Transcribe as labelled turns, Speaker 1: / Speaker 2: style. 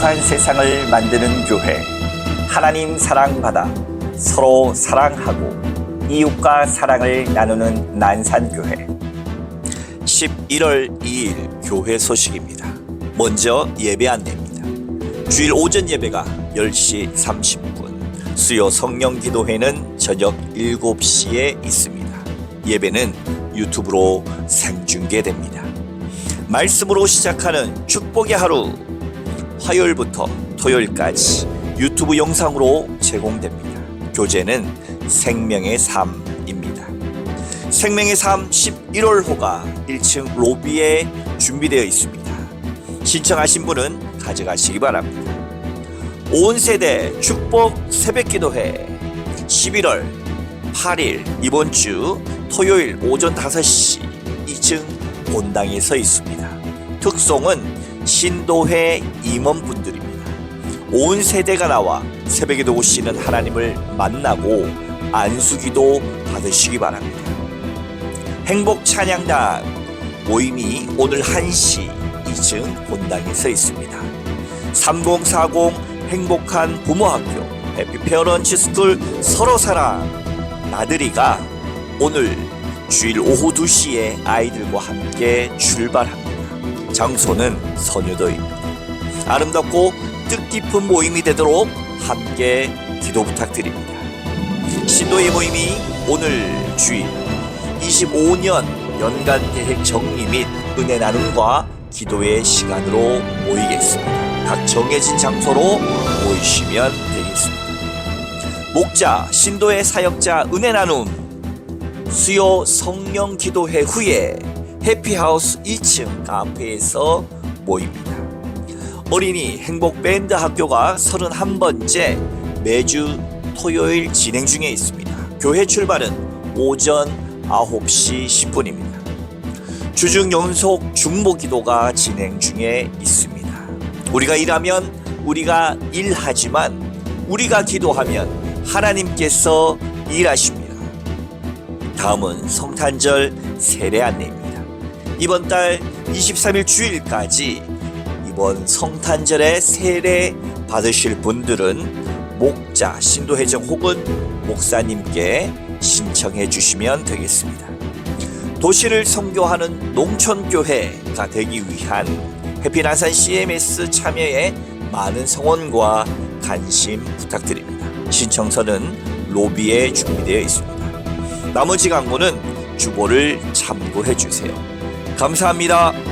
Speaker 1: 행복한 세상을 만드는 교회 하나님 사랑받아 서로 사랑하고 이웃과 사랑을 나누는 난산교회 11월 2일 교회 소식입니다. 먼저 예배 안내입니다. 주일 오전 예배가 10시 30분, 수요 성령 기도회는 저녁 7시에 있습니다. 예배는 유튜브로 생중계됩니다. 말씀으로 시작하는 축복의 하루, 화요일부터 토요일까지 유튜브 영상으로 제공됩니다. 교재는 생명의 삶입니다. 생명의 삶 11월호가 1층 로비에 준비되어 있습니다. 신청하신 분은 가져가시기 바랍니다. 온 세대 축복 새벽 기도회 11월 8일 이번 주 토요일 오전 5시 2층 본당에 서 있습니다. 특송은 신도회 임원분들입니다. 온 세대가 나와 새벽에도 오시는 하나님을 만나고 안수기도 받으시기 바랍니다. 행복 찬양단 모임이 오늘 1시 2층 본당에서 있습니다. 3040 행복한 부모학교 해피 페어런치 스쿨 서로 사랑 나들이가 오늘 주일 오후 2시에 아이들과 함께 출발합니다. 장소는 선유도입니다. 아름답고 뜻깊은 모임이 되도록 함께 기도 부탁드립니다. 신도의 모임이 오늘 주일 25년 연간 계획 정리 및 은혜 나눔과 기도의 시간으로 모이겠습니다. 각 정해진 장소로 모이시면 되겠습니다. 목자 신도의 사역자 은혜 나눔 수요 성령 기도회 후에 해피하우스 2층 카페에서 모입니다. 어린이 행복 밴드 학교가 31번째 매주 토요일 진행 중에 있습니다. 교회 출발은 오전 9시 10분입니다. 주중 연속 중보 기도가 진행 중에 있습니다. 우리가 일하면 우리가 일하지만 우리가 기도하면 하나님께서 일하십니다. 다음은 성탄절 세례 안내입니다. 이번 달 23일 주일까지 이번 성탄절에 세례 받으실 분들은 목자 신도 회장 혹은 목사님께 신청해 주시면 되겠습니다. 도시를 선교하는 농촌교회가 되기 위한 해피난산 CMS 참여에 많은 성원과 관심 부탁드립니다. 신청서는 로비에 준비되어 있습니다. 나머지 광고는 주보를 참고해 주세요. 감사합니다.